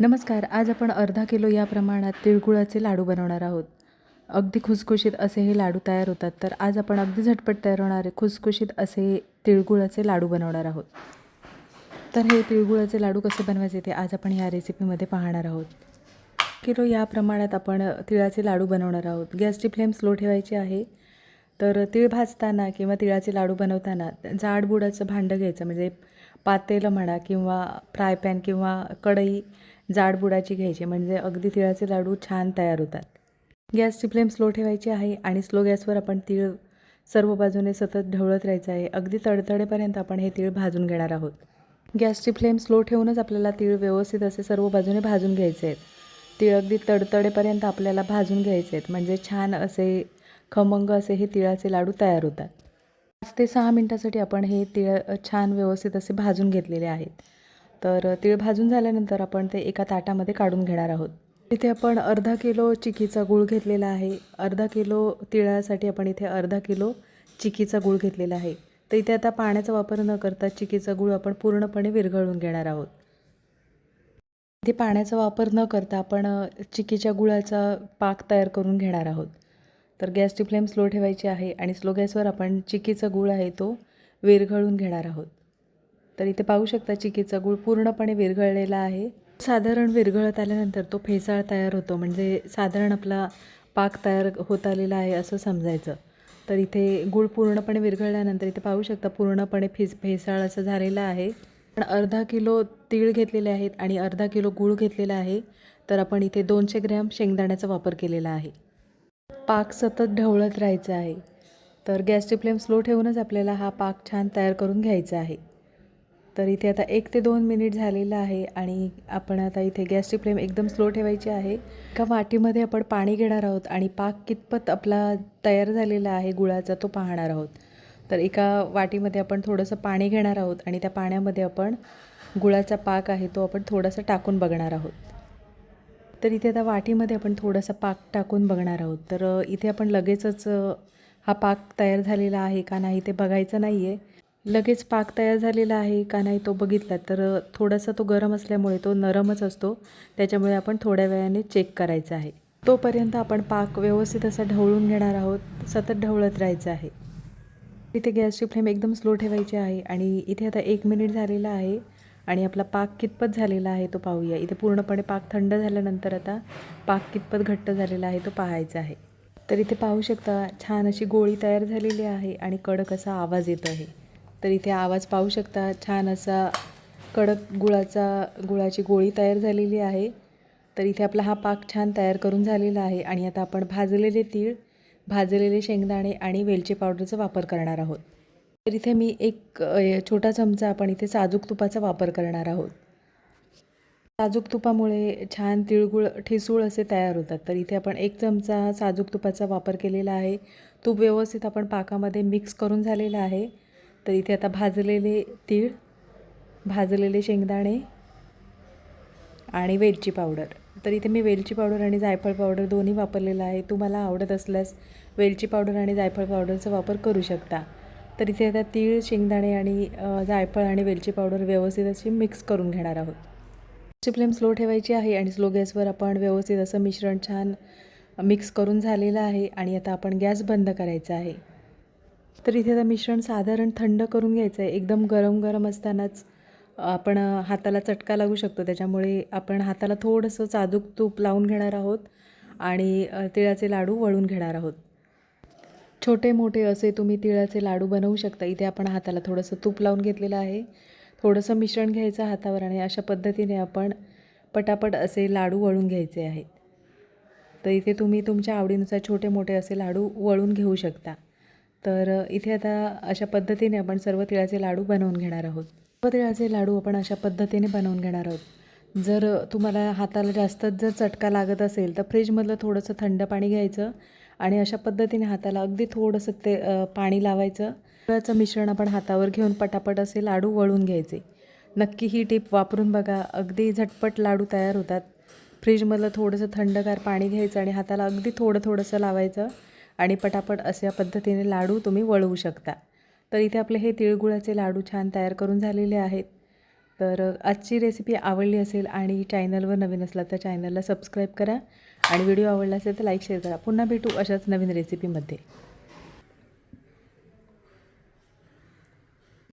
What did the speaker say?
नमस्कार आज आपण अर्धा किलो या प्रमाणात तिळगुळाचे लाडू बनवणार आहोत. अगदी खुसखुशीत असे हे लाडू तयार होतात तर आज आपण अगदी झटपट तयार होणारे खुसखुशीत असे तिळगुळाचे लाडू बनवणार आहोत. तर हे तिळगुळाचे लाडू कसे बनवायचे ते आज आपण ह्या रेसिपीमध्ये पाहणार आहोत. किलो या प्रमाणात आपण तिळाचे लाडू बनवणार आहोत. गॅसची फ्लेम स्लो ठेवायची आहे. तर तिळ भाजताना किंवा तिळाचे लाडू बनवताना जाड बुडाचं भांडं घ्यायचं म्हणजे पातेलं म्हणा किंवा फ्राय पॅन किंवा कढई जाड बुडाची घ्यायची. म्हणजे अगदी तिळाचे लाडू छान तयार होतात. गॅसची फ्लेम स्लो ठेवायची आहे आणि स्लो गॅसवर आपण तीळ सर्व बाजूने सतत ढवळत राहायचं आहे. अगदी तडतडेपर्यंत आपण हे तीळ भाजून घेणार आहोत. गॅसची फ्लेम स्लो ठेवूनच आपल्याला तीळ व्यवस्थित असे सर्व बाजूने भाजून घ्यायचे आहेत. तीळ अगदी तडतडेपर्यंत आपल्याला भाजून घ्यायचे आहेत. म्हणजे छान असे खमंग असे हे तिळाचे लाडू तयार होतात. पाच ते सहा मिनटासाठी आपण हे तिळ छान व्यवस्थित असे भाजून घेतलेले आहेत. तर तीळ भाजून झाल्यानंतर आपण ते एका ताटामध्ये काढून घेणार आहोत. इथे आपण अर्धा किलो चिकीचा गूळ घेतलेला आहे. अर्धा किलो तिळासाठी आपण इथे अर्धा किलो चिकीचा गूळ घेतलेला आहे. तर इथे आता पाण्याचा वापर न करता चिकीचा गूळ आपण पूर्णपणे विरघळून घेणार आहोत. इथे पाण्याचा वापर न करता आपण चिकीच्या गुळाचा पाक तयार करून घेणार आहोत. तर गॅसची फ्लेम स्लो ठेवायची आहे आणि स्लो गॅसवर आपण चिकीचा गूळ आहे तो विरघळून घेणार आहोत. तर इथे पाहू शकता चिकीचा गूळ पूर्णपणे विरघळलेला आहे. साधारण विरघळत आल्यानंतर तो फेसाळ तयार होतो. म्हणजे साधारण आपला पाक तयार होत आलेला आहे असं समजायचं. तर इथे गूळ पूर्णपणे विरघळल्यानंतर इथे पाहू शकता पूर्णपणे फिस फेसाळ असं झालेलं आहे. पण अर्धा किलो तीळ घेतलेले आहेत आणि अर्धा किलो गूळ घेतलेला आहे. तर आपण इथे दोनशे ग्रॅम शेंगदाण्याचा वापर केलेला आहे. पाक सतत ढवळत राहायचं आहे. तर गॅसची फ्लेम स्लो ठेवूनच आपल्याला हा पाक छान तयार करून घ्यायचा आहे. तर इथे आता एक ते दोन मिनिट झालेलं आहे आणि आपण आता इथे गॅसची फ्लेम एकदम स्लो ठेवायची आहे. एका वाटीमध्ये आपण पाणी घेणार आहोत आणि पाक कितपत आपला तयार झालेला आहे गुळाचा तो पाहणार आहोत. तर एका वाटीमध्ये आपण थोडंसं पाणी घेणार आहोत आणि त्या पाण्यामध्ये आपण गुळाचा पाक आहे तो आपण थोडासा टाकून बघणार आहोत. तर इथे आता वाटीमध्ये आपण थोडासा पाक टाकून बघणार आहोत. तर इथे आपण लगेचच हा पाक तयार झालेला आहे का नाही ते बघायचं नाही आहे लगेच पाक तयार झालेला आहे का नाही तो बघितला तर थोडासा तो गरम असल्यामुळे तो नरमच असतो. त्याच्यामुळे आपण थोड्या वेळाने चेक करायचा आहे. तोपर्यंत आपण पाक व्यवस्थित असा ढवळून घेणार आहोत. सतत ढवळत राहायचं आहे. इथे गॅसची फ्लेम एकदम स्लो ठेवायची आहे आणि इथे आता एक मिनिट झालेला आहे आणि आपला पाक कितपत झालेला आहे तो पाहूया. इथे पूर्णपणे पाक थंड झाल्यानंतर आता पाक कितपत घट्ट झालेला आहे तो पाहायचा आहे. तर इथे पाहू शकता छान अशी गोळी तयार झालेली आहे आणि कडक असा आवाज येत आहे. तर इथे आवाज पाहू शकता छान असा कडक गुळाचा गुळाची गोळी तयार झालेली आहे. तर इथे आपला हा पाक छान तयार करून झालेला आहे आणि आता आपण भाजलेले तीळ भाजलेले शेंगदाणे आणि वेलची पावडरचा वापर करणार आहोत. तर इथे मी एक छोटा चमचा आपण इथे साजूक तुपाचा वापर करणार आहोत. साजूक तुपामुळे छान तिळगुळ ठिसूळ असे तयार होतात. तर इथे आपण एक चमचा साजूक तुपाचा वापर केलेला आहे. तूप व्यवस्थित आपण पाकामध्ये मिक्स करून झालेला आहे. तर इथे आता भाजलेले तीळ भाजलेले शेंगदाणे आणि वेलची पावडर. तर इथे मी वेलची पावडर आणि जायफळ पावडर दोन्ही वापरलेलं आहे. तुम्हाला आवडत असल्यास वेलची पावडर आणि जायफळ पावडरचा वापर करू शकता. तर इथे आता तीळ शेंगदाणे आणि जायफळ आणि वेलची पावडर व्यवस्थित अशी मिक्स करून घेणार आहोत. ची फ्लेम स्लो ठेवायची आहे आणि स्लो गॅसवर आपण व्यवस्थित असं मिश्रण छान मिक्स करून झालेलं आहे आणि आता आपण गॅस बंद करायचा आहे. तर इथे आता मिश्रण साधारण थंड करून घ्यायचं आहे. एकदम गरम गरम असतानाच आपण हाताला चटका लागू शकतो. त्याच्यामुळे आपण हाताला थोडंसं चादूक तूप लावून घेणार आहोत आणि तिळाचे लाडू वळून घेणार आहोत. छोटे मोठे असे तुम्ही तिळाचे लाडू बनवू शकता. इथे आपण हाताला थोडंसं तूप लावून घेतलेलं आहे. थोडंसं मिश्रण घ्यायचं हातावर आणि अशा पद्धतीने आपण पटापट असे लाडू वळून घ्यायचे आहेत. तर इथे तुम्ही तुमच्या आवडीनुसार छोटे मोठे असे लाडू वळून घेऊ शकता. तर इथे आता अशा पद्धतीने आपण सर्व तिळाचे लाडू बनवून घेणार आहोत. सर्व तिळाचे लाडू आपण अशा पद्धतीने बनवून घेणार आहोत. जर तुम्हाला हाताला जास्तच जर चटका लागत असेल तर फ्रीजमधलं थोडंसं थंड पाणी घ्यायचं आणि अशा पद्धतीने हाताला अगदी थोडंसं ते पाणी लावायचं. तिळाचं मिश्रण आपण हातावर घेऊन पटापट असे लाडू वळून घ्यायचे. नक्की ही टीप वापरून बघा. अगदी झटपट लाडू तयार होतात. फ्रीजमधलं थोडंसं थंडगार पाणी घ्यायचं आणि हाताला अगदी थोडं थोडंसं लावायचं. आणि पटापट अशा पद्धतीने लाडू तुम्ही वळवू शकता. तर इथे आपले हे तिळगुळाचे लाडू छान तयार करून झालेले आहेत. तर आजची रेसिपी आवडली असेल आणि चॅनलवर नवीन असला तर चॅनलला सबस्क्राईब करा. आणि व्हिडिओ आवडला असेल तर लाईक शेअर करा. पुन्हा भेटू अशाच नवीन रेसिपीमध्ये